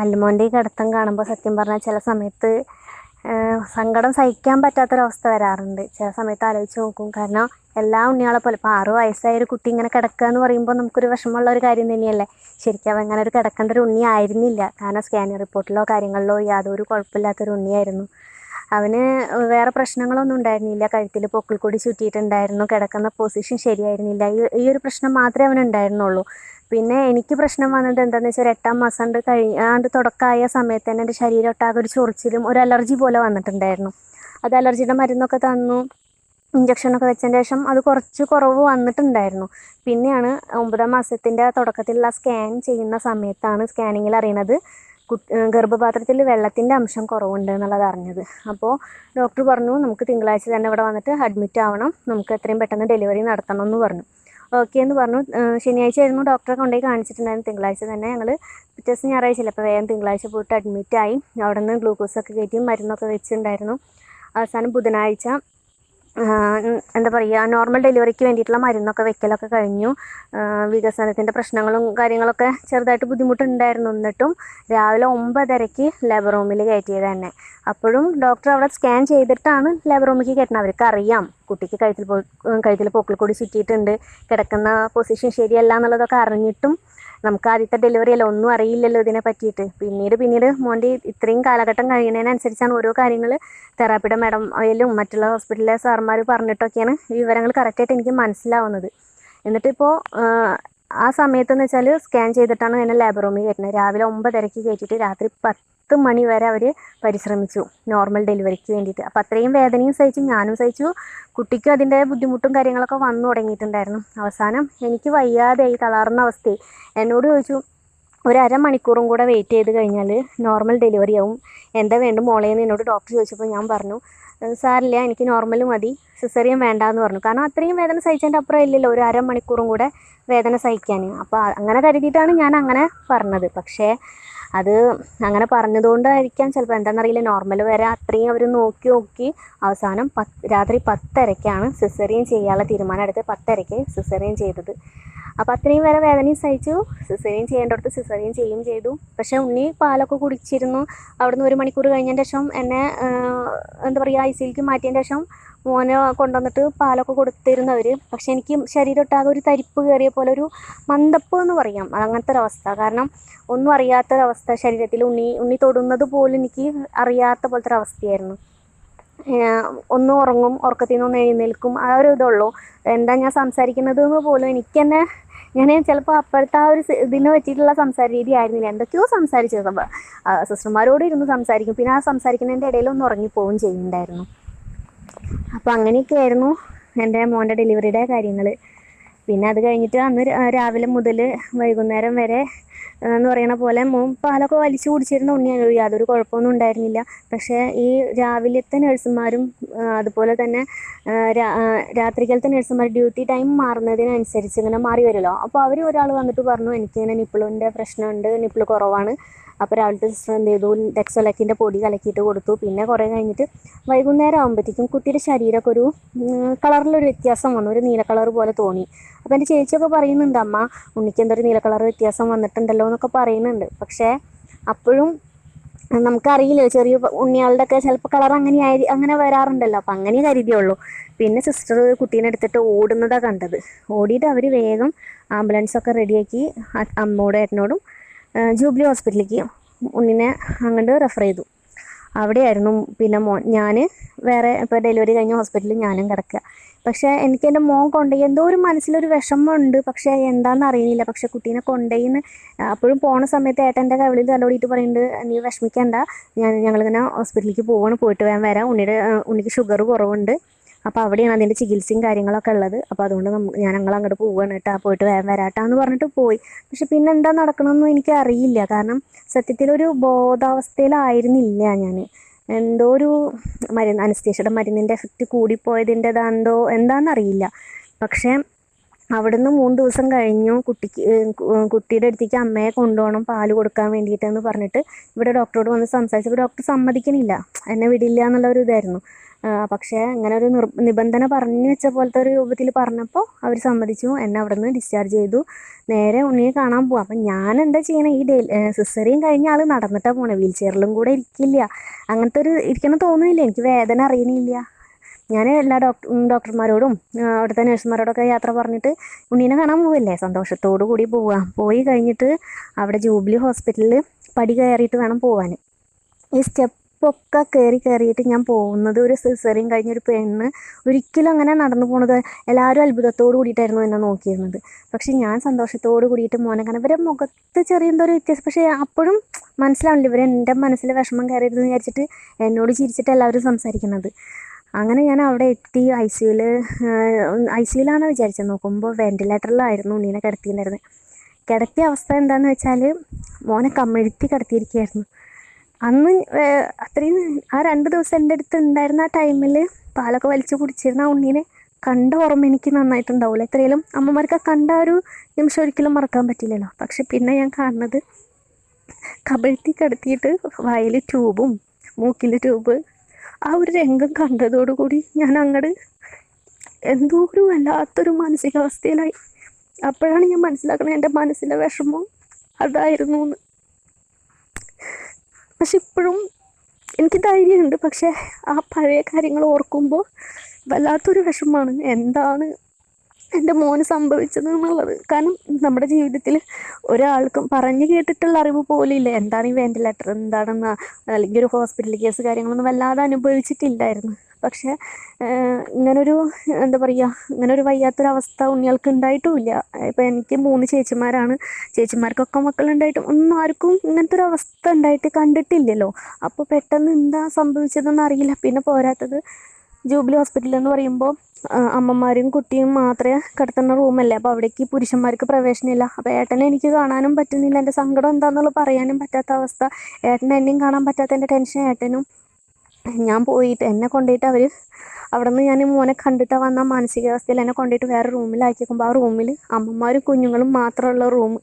അല്ലുമോന്റെ ഈ കിടത്തം കാണുമ്പോൾ സത്യം പറഞ്ഞാൽ ചില സമയത്ത് സങ്കടം സഹിക്കാൻ പറ്റാത്തൊരവസ്ഥ വരാറുണ്ട്. ചില സമയത്ത് ആലോചിച്ച് നോക്കും. കാരണം എല്ലാ ഉണ്ണികളെ പോലെ ഇപ്പോൾ ആറ് വയസ്സായ ഒരു കുട്ടി ഇങ്ങനെ കിടക്കുക എന്ന് പറയുമ്പോൾ നമുക്കൊരു വിഷമമുള്ള ഒരു കാര്യം തന്നെയല്ലേ? ശരിക്കും അങ്ങനെ ഒരു കിടക്കേണ്ട ഒരു ഉണ്ണി ആയിരുന്നില്ല. കാരണം സ്കാനിങ് റിപ്പോർട്ടിലോ കാര്യങ്ങളിലോ യാതൊരു കുഴപ്പമില്ലാത്തൊരു ഉണ്ണിയായിരുന്നു. അവന് വേറെ പ്രശ്നങ്ങളൊന്നും ഉണ്ടായിരുന്നില്ല. കഴുത്തിൽ പൊക്കിൾക്കൊടി ചുറ്റിയിട്ടുണ്ടായിരുന്നു. കിടക്കുന്ന പൊസിഷൻ ശരിയായിരുന്നില്ല. ഈ ഒരു പ്രശ്നം മാത്രമേ അവന് ഉണ്ടായിരുന്നുള്ളൂ പിന്നെ എനിക്ക് പ്രശ്നം വന്നത് എന്താണെന്ന് വെച്ചാൽ ഒരു എട്ടാം മാസം കഴിഞ്ഞ ആണ്ട് തുടക്കമായ സമയത്ത് തന്നെ എന്റെ ശരീരം ഒട്ടാകെ ഒരു ചൊറിച്ചിലും ഒരു അലർജി പോലെ വന്നിട്ടുണ്ടായിരുന്നു. അത് അലർജിയുടെ മരുന്നൊക്കെ തന്നു. ഇഞ്ചക്ഷനൊക്കെ വെച്ചതിന് ശേഷം അത് കുറച്ച് കുറവ് വന്നിട്ടുണ്ടായിരുന്നു. പിന്നെയാണ് ഒമ്പതാം മാസത്തിന്റെ തുടക്കത്തിലുള്ള സ്കാൻ ചെയ്യുന്ന സമയത്താണ് സ്കാനിങ്ങിൽ അറിയണത് ഗർഭപാത്രത്തിൽ വെള്ളത്തിന്റെ അംശം കുറവുണ്ട് എന്നുള്ളത് അറിഞ്ഞത്. അപ്പോൾ ഡോക്ടർ പറഞ്ഞു നമുക്ക് തിങ്കളാഴ്ച തന്നെ ഇവിടെ വന്നിട്ട് അഡ്മിറ്റ് ആവണം നമുക്ക് എത്രയും പെട്ടെന്ന് ഡെലിവറി നടത്തണം എന്ന് പറഞ്ഞു. ഓക്കെ എന്ന് പറഞ്ഞു. ശനിയാഴ്ച ആയിരുന്നു ഡോക്ടറെ കൊണ്ടുപോയി കാണിച്ചിട്ടുണ്ടായിരുന്നു. തിങ്കളാഴ്ച തന്നെ ഞങ്ങൾ പിറ്റേസ് ഞായറാഴ്ച അപ്പോൾ വേഗം തിങ്കളാഴ്ച പോയിട്ട് അഡ്മിറ്റ് ആയി. അവിടെ നിന്ന് ഗ്ലൂക്കോസൊക്കെ കയറ്റിയും മരുന്നൊക്കെ വെച്ചിട്ടുണ്ടായിരുന്നു. അവസാനം ബുധനാഴ്ച എന്താ പറയുക നോർമൽ ഡെലിവറിക്ക് വേണ്ടിയിട്ടുള്ള മരുന്നൊക്കെ വെക്കലൊക്കെ കഴിഞ്ഞു. വികസനത്തിന്റെ പ്രശ്നങ്ങളും കാര്യങ്ങളൊക്കെ ചെറുതായിട്ട് ബുദ്ധിമുട്ടുണ്ടായിരുന്നു എന്നിട്ടും രാവിലെ ഒമ്പതരയ്ക്ക് ലേബർ റൂമിൽ കയറ്റിയത് തന്നെ. അപ്പോഴും ഡോക്ടർ അവിടെ സ്കാൻ ചെയ്തിട്ടാണ് ലേബർ റൂമിലേക്ക് കയറ്റുന്നത്. അവർക്ക് അറിയാം കുട്ടിക്ക് കഴുത്തിൽ പോ കഴുത്തിൽ പൊക്കിൾ കൂടി ചുറ്റിയിട്ടുണ്ട്. കിടക്കുന്ന പൊസിഷൻ ശരിയല്ല എന്നുള്ളതൊക്കെ അറിഞ്ഞിട്ടും നമുക്ക് ആദ്യത്തെ ഡെലിവറി അല്ല ഒന്നും അറിയില്ലല്ലോ ഇതിനെ പറ്റിയിട്ട്. പിന്നീട് പിന്നീട് മോന്റെ ഇത്രയും കാലഘട്ടം കഴിയുന്നതിനനുസരിച്ചാണ് ഓരോ കാര്യങ്ങൾ തെറാപ്പിയുടെ മാഡം ആയാലും മറ്റുള്ള ഹോസ്പിറ്റലിലെ സാർമാർ പറഞ്ഞിട്ടൊക്കെയാണ് ഈ വിവരങ്ങൾ കറക്റ്റായിട്ട് എനിക്ക് മനസ്സിലാവുന്നത്. എന്നിട്ടിപ്പോൾ ആ സമയത്തെന്ന് വെച്ചാൽ സ്കാൻ ചെയ്തിട്ടാണ് എന്നെ ലാബ് റൂമിൽ കയറ്റുന്നത് രാവിലെ ഒമ്പതരയ്ക്ക് കയറ്റിയിട്ട് രാത്രി പത്ത് മണി വരെ അവർ പരിശ്രമിച്ചു നോർമൽ ഡെലിവറിക്ക് വേണ്ടിയിട്ട്. അപ്പോൾ അത്രയും വേദനയും സഹിച്ചു ഞാനും സഹിച്ചു. കുട്ടിക്കും അതിന്റെ ബുദ്ധിമുട്ടും കാര്യങ്ങളൊക്കെ വന്നു തുടങ്ങിയിട്ടുണ്ടായിരുന്നു. അവസാനം എനിക്ക് വയ്യാതെയായി തളർന്ന അവസ്ഥയായി. എന്നോട് ചോദിച്ചു ഒരു അരമണിക്കൂറും കൂടെ വെയിറ്റ് ചെയ്ത് കഴിഞ്ഞാൽ നോർമൽ ഡെലിവറി ആവും. എന്താ വേണ്ടും മോളേന്ന് എന്ന് എന്നോട് ഡോക്ടർ ചോദിച്ചപ്പോൾ ഞാൻ പറഞ്ഞു സാറില്ല എനിക്ക് നോർമൽ മതി. സിസറിയൻ വേണ്ട എന്ന് പറഞ്ഞു. കാരണം അത്രയും വേദന സഹിച്ചതിന്റെ അപ്പുറം ഇല്ലല്ലോ ഒരു അരമണിക്കൂറും കൂടെ വേദന സഹിക്കാൻ. അപ്പോൾ അങ്ങനെ കരുതിയിട്ടാണ് ഞാൻ അങ്ങനെ പറഞ്ഞത്. പക്ഷേ അത് അങ്ങനെ പറഞ്ഞതുകൊണ്ടായിരിക്കാം ചിലപ്പോൾ എന്താണെന്നറിയില്ല നോർമൽ വരെ അത്രയും അവർ നോക്കി നോക്കി അവസാനം പത്ത് രാത്രി പത്തരയ്ക്കാണ് സിസറിയൻ ചെയ്യാനുള്ള തീരുമാനം എടുത്ത് പത്തരയ്ക്ക് സിസറിയൻ ചെയ്തത്. അപ്പോൾ അത്രയും വരെ വേദനയും സഹിച്ചു. സിസറിയൻ ചെയ്യേണ്ടടുത്ത് സിസറിയൻ ചെയ്യും ചെയ്തു. പക്ഷേ ഉണ്ണി പാലൊക്കെ കുടിച്ചിരുന്നു. അവിടുന്ന് ഒരു മണിക്കൂർ കഴിഞ്ഞതിന് ശേഷം എന്നെ എന്താ പറയുക ഐ സിയിലേക്ക് മാറ്റിയതിന് ശേഷം മോനെ കൊണ്ടുവന്നിട്ട് പാലൊക്കെ കൊടുത്തിരുന്നവർ പക്ഷെ എനിക്ക് ശരീരം ഒരു തരിപ്പ് കയറിയ പോലെ ഒരു മന്ദപ്പ് എന്ന് പറയാം. അങ്ങനത്തെ ഒരവസ്ഥ. കാരണം ഒന്നും അറിയാത്തൊരവസ്ഥ ശരീരത്തിൽ. ഉണ്ണി ഉണ്ണി തൊടുന്നത് പോലും എനിക്ക് അറിയാത്ത പോലത്തെ അവസ്ഥയായിരുന്നു. ഒന്ന് ഉറങ്ങും ഉറക്കത്തിൽ നിന്ന് ഒന്ന് എഴുന്നേൽക്കും. ആ ഒരു ഇതുള്ളൂ. എന്താ ഞാൻ സംസാരിക്കുന്നത് എന്ന് പോലും എനിക്ക് തന്നെ ഞാൻ ചിലപ്പോൾ അപ്പോഴത്തെ ആ ഒരു ഇതിനെ പറ്റിയിട്ടുള്ള സംസാര രീതി ആയിരുന്നില്ല. എന്തൊക്കെയോ സംസാരിച്ചത് സിസ്റ്റർമാരോട് ഇരുന്ന് സംസാരിക്കും. പിന്നെ ആ സംസാരിക്കുന്നതിന്റെ ഇടയിൽ ഒന്ന് ഉറങ്ങിപ്പോവുകയും ചെയ്യുന്നുണ്ടായിരുന്നു അപ്പോൾ അങ്ങനെയൊക്കെയായിരുന്നു എന്റെ മോന്റെ ഡെലിവറിയുടെ കാര്യങ്ങൾ പിന്നെ അത് കഴിഞ്ഞിട്ട് അന്ന് രാവിലെ മുതൽ വൈകുന്നേരം വരെ എന്ന് പറയുന്ന പോലെ മോൻ പാലൊക്കെ വലിച്ചു കുടിച്ചിരുന്ന ഉണ്ണിയാണ് യാതൊരു കുഴപ്പമൊന്നും ഉണ്ടായിരുന്നില്ല. പക്ഷേ ഈ രാവിലത്തെ നഴ്സുമാരും അതുപോലെ തന്നെ രാത്രികളത്തെ നഴ്സുമാർ ഡ്യൂട്ടി ടൈം മാറുന്നതിനനുസരിച്ച് ഇങ്ങനെ മാറി വരുമല്ലോ. അപ്പോൾ അവർ ഒരാൾ വന്നിട്ട് പറഞ്ഞു എനിക്കിങ്ങനെ നിപ്പിളിന്റെ പ്രശ്നമുണ്ട് നിപ്പിൾ കുറവാണ്. അപ്പോൾ രാവിലത്തെ സിസ്റ്റർ എന്ത് ചെയ്തു ഡെക്സോലക്കിന്റെ പൊടി കലക്കിയിട്ട് കൊടുത്തു. പിന്നെ കുറേ കഴിഞ്ഞിട്ട് വൈകുന്നേരം ആകുമ്പോഴത്തേക്കും കുട്ടിയുടെ ശരീരമൊക്കെ ഒരു കളറിലൊരു വ്യത്യാസം വന്നു. ഒരു നീല കളർ പോലെ തോന്നി. അപ്പോൾ എന്റെ ചേച്ചിയൊക്കെ പറയുന്നുണ്ട് അമ്മ ഉണ്ണിക്ക് എന്തൊരു നീല കളർ വ്യത്യാസം വന്നിട്ടുണ്ടല്ലോ എന്നൊക്കെ പറയുന്നുണ്ട്. പക്ഷേ അപ്പോഴും നമുക്കറിയില്ല ചെറിയ ഒക്കെ ചിലപ്പോൾ കളർ അങ്ങനെ ആയി അങ്ങനെ വരാറുണ്ടല്ലോ. അപ്പം അങ്ങനെ കരുതിയുള്ളൂ പിന്നെ സിസ്റ്റർ കുട്ടീനെ എടുത്തിട്ട് ഓടുന്നതാണ് കണ്ടത്. ഓടിയിട്ട് അവർ വേഗം ആംബുലൻസൊക്കെ റെഡിയാക്കി അമ്മയോടും ഏട്ടനോടും ജൂബിലി ഹോസ്പിറ്റലിലേക്ക് ഉണ്ണിനെ അങ്ങോട്ട് റെഫർ ചെയ്തു. അവിടെയായിരുന്നു പിന്നെ മോൻ ഞാൻ വേറെ ഇപ്പോൾ ഡെലിവറി കഴിഞ്ഞ ഹോസ്പിറ്റലിൽ ഞാനും കിടക്കുക. പക്ഷേ എനിക്ക് എന്റെ മോൻ കൊണ്ടുപോയി എന്തോ ഒരു മനസ്സിലൊരു വിഷമമുണ്ട്. പക്ഷേ എന്താണെന്ന് അറിയുന്നില്ല. പക്ഷേ കുട്ടീനെ കൊണ്ടുപോയിന്ന് അപ്പോഴും പോണ സമയത്ത് ഏട്ടന്റെ കവിളിൽ തലോടിയിട്ട് പറയുന്നുണ്ട് നീ വിഷമിക്കണ്ട. ഞാൻ ഞങ്ങളിങ്ങനെ ഹോസ്പിറ്റലിലേക്ക് പോവാണ്. പോയിട്ട് വേഗം വരാം. ഉണ്ണിയുടെ ഉണ്ണിക്ക് ഷുഗർ കുറവുണ്ട്. അപ്പോൾ അവിടെയാണ് അതിന്റെ ചികിത്സയും കാര്യങ്ങളൊക്കെ ഉള്ളത്. അപ്പോൾ അതുകൊണ്ട് ഞാൻ ഞങ്ങൾ അങ്ങോട്ട് പോവാണ് കേട്ടോ പോയിട്ട് വേഗം വരാട്ടാന്ന് പറഞ്ഞിട്ട് പോയി. പക്ഷെ പിന്നെ എന്താ നടക്കണമെന്നും എനിക്ക് അറിയില്ല കാരണം സത്യത്തിൽ ഒരു ബോധാവസ്ഥയിലായിരുന്നില്ല ഞാൻ എന്തോ ഒരു മരുന്ന് അനസ്തേഷ്യയുടെ മരുന്നിന്റെ എഫക്റ്റ് കൂടിപ്പോയതിന്റെതാണ്ടോ എന്താണെന്നറിയില്ല പക്ഷേ അവിടുന്ന് മൂന്ന് ദിവസം കഴിഞ്ഞു കുട്ടിക്ക് കുട്ടിയുടെ അടുത്തേക്ക് അമ്മയെ കൊണ്ടുപോകണം പാൽ കൊടുക്കാൻ വേണ്ടിയിട്ടെന്ന് പറഞ്ഞിട്ട് ഇവിടെ ഡോക്ടറോട് വന്ന് സംസാരിച്ചപ്പോൾ ഡോക്ടർ സമ്മതിക്കണില്ല. എന്നെ വിടില്ല എന്നുള്ള ഒരു ഇതായിരുന്നു പക്ഷേ ഇങ്ങനെ ഒരു നിബന്ധന പറഞ്ഞു വെച്ച പോലത്തെ ഒരു രൂപത്തിൽ പറഞ്ഞപ്പോൾ അവർ സമ്മതിച്ചു. എന്നെ അവിടെ നിന്ന് ഡിസ്ചാർജ് ചെയ്തു. നേരെ ഉണ്ണിയെ കാണാൻ പോവാം. അപ്പം ഞാൻ എന്താ ചെയ്യണേ? ഈ ഡെയിൽ സിസ്റ്ററിയും കഴിഞ്ഞ ആൾ നടന്നിട്ടാണ് പോണേ. വീൽ ചെയറിലും കൂടെ ഇരിക്കില്ല. അങ്ങനത്തെ ഒരു ഇരിക്കണം തോന്നുന്നില്ല. എനിക്ക് വേദന അറിയണില്ല. ഞാൻ എല്ലാ ഡോക്ടർ ഡോക്ടർമാരോടും അവിടുത്തെ നഴ്സുമാരോടൊക്കെ യാത്ര പറഞ്ഞിട്ട് ഉണ്ണീനെ കാണാൻ പോവില്ലേ? സന്തോഷത്തോടു കൂടി പോവാം. പോയി കഴിഞ്ഞിട്ട് അവിടെ ജൂബിലി ഹോസ്പിറ്റലിൽ പടി കയറിയിട്ട് വേണം പോവാൻ ഈ സ്റ്റെപ്പൊക്കെ കയറി കയറിയിട്ട് ഞാൻ പോകുന്നത് ഒരു സിസറിയും കഴിഞ്ഞൊരു പെണ്ണ് ഒരിക്കലും അങ്ങനെ നടന്നു പോണത് എല്ലാവരും അത്ഭുതത്തോടു കൂടിയിട്ടായിരുന്നു എന്നെ നോക്കിയിരുന്നത്. പക്ഷേ ഞാൻ സന്തോഷത്തോടു കൂടിയിട്ട് മോനെ കാരണം ഇവരെ മുഖത്ത് ചെറിയ എന്തോ ഒരു വ്യത്യാസം. പക്ഷേ അപ്പോഴും മനസ്സിലാവില്ല ഇവരെ എന്റെ മനസ്സിൽ വിഷമം കയറിയിരുന്നു വിചാരിച്ചിട്ട് എന്നോട് ചിരിച്ചിട്ട് എല്ലാവരും സംസാരിക്കുന്നത്. അങ്ങനെ ഞാൻ അവിടെ എത്തി ഐ സിയുയിൽ ഐ സിയുലാണെന്ന് വിചാരിച്ചത്? നോക്കുമ്പോൾ വെന്റിലേറ്ററിലായിരുന്നു ഉണ്ണീനെ കിടത്തിയിട്ടുണ്ടായിരുന്നത് കിടത്തിയ അവസ്ഥ എന്താണെന്ന് വെച്ചാൽ മോനെ കമ്മെഴുത്തി കിടത്തിയിരിക്കുകയായിരുന്നു. അന്ന് അത്രയും ആ രണ്ട് ദിവസം എന്റെ അടുത്ത് ഉണ്ടായിരുന്ന ആ ടൈമിൽ പാലൊക്കെ വലിച്ചു കുടിച്ചിരുന്ന ഉണ്ണീനെ കണ്ട ഓർമ്മ എനിക്ക് നന്നായിട്ടുണ്ടാവില്ല എത്രയാലും അമ്മമാർക്ക് ആ കണ്ട ഒരു നിമിഷം ഒരിക്കലും മറക്കാൻ പറ്റില്ലല്ലോ. പക്ഷെ പിന്നെ ഞാൻ കാണുന്നത് കബഴ്ത്തി കിടത്തിയിട്ട് വായിൽ ട്യൂബും മൂക്കിൽ ട്യൂബ് ആ ഒരു രംഗം കണ്ടതോടുകൂടി ഞാൻ അങ്ങോട്ട് എന്തോ ഒരു വല്ലാത്തൊരു മാനസികാവസ്ഥയിലായി. അപ്പോഴാണ് ഞാൻ മനസ്സിലാക്കുന്നത് എന്റെ മനസ്സിലെ വിഷമം അതായിരുന്നു എന്ന് പക്ഷെ ഇപ്പോഴും എനിക്ക് ധൈര്യമുണ്ട്. പക്ഷെ ആ പഴയ കാര്യങ്ങൾ ഓർക്കുമ്പോൾ വല്ലാത്തൊരു വിഷമമാണ്. എന്താണ് എന്റെ മോന് സംഭവിച്ചത് എന്നുള്ളത്. കാരണം നമ്മുടെ ജീവിതത്തിൽ ഒരാൾക്കും പറഞ്ഞു കേട്ടിട്ടുള്ള അറിവ് പോലും ഇല്ല എന്താണ് ഈ വെന്റിലേറ്റർ എന്താണെന്ന്? അല്ലെങ്കിൽ ഒരു ഹോസ്പിറ്റൽ കേസ് കാര്യങ്ങളൊന്നും വല്ലാതെ അനുഭവിച്ചിട്ടില്ലായിരുന്നു. പക്ഷെ ഇങ്ങനൊരു എന്താ പറയുക ഇങ്ങനൊരു വയ്യാത്തൊരവസ്ഥ ഉണ്ണികൾക്ക് ഉണ്ടായിട്ടുമില്ല. ഇപ്പം എനിക്ക് മൂന്ന് ചേച്ചിമാരാണ്. ചേച്ചിമാർക്കൊക്കെ മക്കളുണ്ടായിട്ടും ഒന്നും ആർക്കും ഇങ്ങനത്തെ ഒരു അവസ്ഥ ഉണ്ടായിട്ട് കണ്ടിട്ടില്ലല്ലോ. അപ്പോൾ പെട്ടെന്ന് എന്താ സംഭവിച്ചതെന്ന് അറിയില്ല. പിന്നെ പോരാത്തത് ജൂബിലി ഹോസ്പിറ്റൽ എന്ന് പറയുമ്പോൾ അമ്മമാരും കുട്ടിയും മാത്രമേ കിടത്തുന്ന റൂമല്ലേ അപ്പോൾ അവിടേക്ക് പുരുഷന്മാർക്ക് പ്രവേശനമില്ല അപ്പോൾ ഏട്ടനെ എനിക്ക് കാണാനും പറ്റുന്നില്ല. എന്റെ സങ്കടം എന്താണെന്നുള്ളത് പറയാനും പറ്റാത്ത അവസ്ഥ. ഏട്ടനെ എന്നെയും കാണാൻ പറ്റാത്ത പറ്റാത്തതിന്റെ ടെൻഷൻ ഏട്ടനും. ഞാൻ പോയിട്ട് എന്നെ കൊണ്ടുപോയിട്ട് അവർ അവിടെ നിന്ന് ഞാൻ മോനെ കണ്ടിട്ട് വന്ന മാനസികാവസ്ഥയിൽ എന്നെ കൊണ്ടുപോയിട്ട് വേറെ റൂമിലാക്കിയേക്കുമ്പോൾ ആ റൂമിൽ അമ്മമാരും കുഞ്ഞുങ്ങളും മാത്രമുള്ള റൂം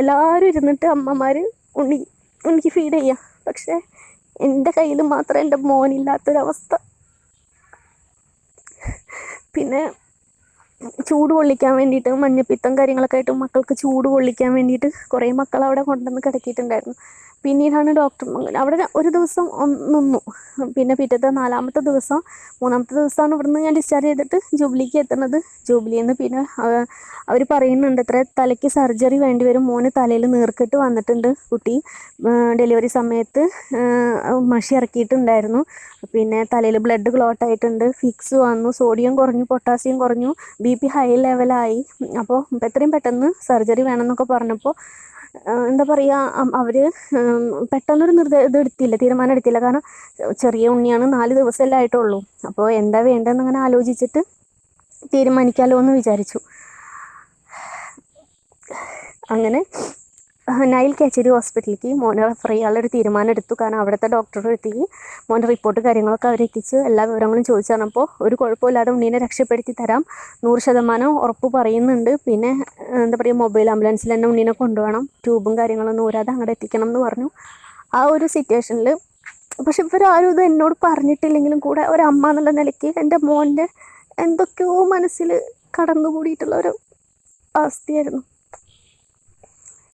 എല്ലാവരും ഇരുന്നിട്ട് അമ്മമാർ ഉണ്ണി ഉണ്ണിക്ക് ഫീഡ് ചെയ്യുക പക്ഷേ എന്റെ കയ്യിൽ മാത്രം എന്റെ മോനില്ലാത്തൊരവസ്ഥ. പിന്നെ ചൂട് കൊള്ളിക്കാൻ വേണ്ടിയിട്ട് മഞ്ഞപ്പിത്തം കാര്യങ്ങളൊക്കെ ആയിട്ട് മക്കൾക്ക് ചൂട് കൊള്ളിക്കാൻ വേണ്ടിയിട്ട് കുറേ മക്കൾ അവിടെ കൊണ്ടുവന്ന് കിടക്കിയിട്ടുണ്ടായിരുന്നു. പിന്നീടാണ് ഡോക്ടർ അവിടെ ഒരു ദിവസം നിന്നു. പിന്നെ പിറ്റത്തെ നാലാമത്തെ ദിവസം മൂന്നാമത്തെ ദിവസമാണ് ഇവിടുന്ന് ഞാൻ ഡിസ്ചാർജ് ചെയ്തിട്ട് ജൂബിലിക്ക് എത്തുന്നത്. ജൂബിലിയിൽ നിന്ന് പിന്നെ അവർ പറയുന്നുണ്ട് അത്ര തലയ്ക്ക് സർജറി വേണ്ടി വരും മോന് തലയിൽ നീർക്കിട്ട് വന്നിട്ടുണ്ട് കുട്ടി. ഡെലിവറി സമയത്ത് മഷി ഇറക്കിയിട്ടുണ്ടായിരുന്നു. പിന്നെ തലയിൽ ബ്ലഡ് ക്ലോട്ട് ആയിട്ടുണ്ട്. ഫിക്സ് വന്നു. സോഡിയം കുറഞ്ഞു. പൊട്ടാസ്യം കുറഞ്ഞു. ബി പി ഹൈ ലെവലായി അപ്പോൾ എത്രയും പെട്ടെന്ന് സർജറി വേണമെന്നൊക്കെ പറഞ്ഞപ്പോൾ എന്താ പറയുക അവർ പെട്ടെന്നൊരു നിർദ്ദേശം ഇത് എടുത്തില്ല തീരുമാനം എടുത്തില്ല. കാരണം ചെറിയ ഉണ്ണിയാണ് നാല് ദിവസമല്ലേ ആയിട്ടുള്ളൂ. അപ്പോൾ എന്താ വേണ്ടതെന്ന് അങ്ങനെ ആലോചിച്ചിട്ട് തീരുമാനിക്കാമല്ലോ എന്ന് വിചാരിച്ചു. അങ്ങനെ നൈൽ കേച്ചേരി ഹോസ്പിറ്റലിലേക്ക് മോനെ റെഫർ ചെയ്യാനുള്ള ഒരു തീരുമാനം എടുത്തു കാരണം അവിടുത്തെ ഡോക്ടർ അടുത്തേക്ക് മോന്റെ റിപ്പോർട്ട് കാര്യങ്ങളൊക്കെ അവരെത്തിച്ച് എല്ലാ വിവരങ്ങളും ചോദിച്ചു ഒരു കുഴപ്പമില്ലാതെ ഉണ്ണീനെ രക്ഷപ്പെടുത്തി തരാം. നൂറ് ശതമാനം ഉറപ്പ് പറയുന്നുണ്ട്. പിന്നെ എന്താ പറയുക മൊബൈൽ ആംബുലൻസിൽ തന്നെ ഉണ്ണീനെ കൊണ്ടുപോകണം. ട്യൂബും കാര്യങ്ങളൊന്നും ഊരാതെ അങ്ങോട്ട് എത്തിക്കണം എന്ന് പറഞ്ഞു. ആ ഒരു സിറ്റുവേഷനിൽ പക്ഷെ ഇവരാരും ഇത് എന്നോട് പറഞ്ഞിട്ടില്ലെങ്കിലും കൂടെ ഒരമ്മ എന്നുള്ള നിലയ്ക്ക് എന്റെ മോന്റെ എന്തൊക്കെയോ മനസ്സിൽ കടന്നുകൂടിയിട്ടുള്ള ഒരു അവസ്ഥയായിരുന്നു.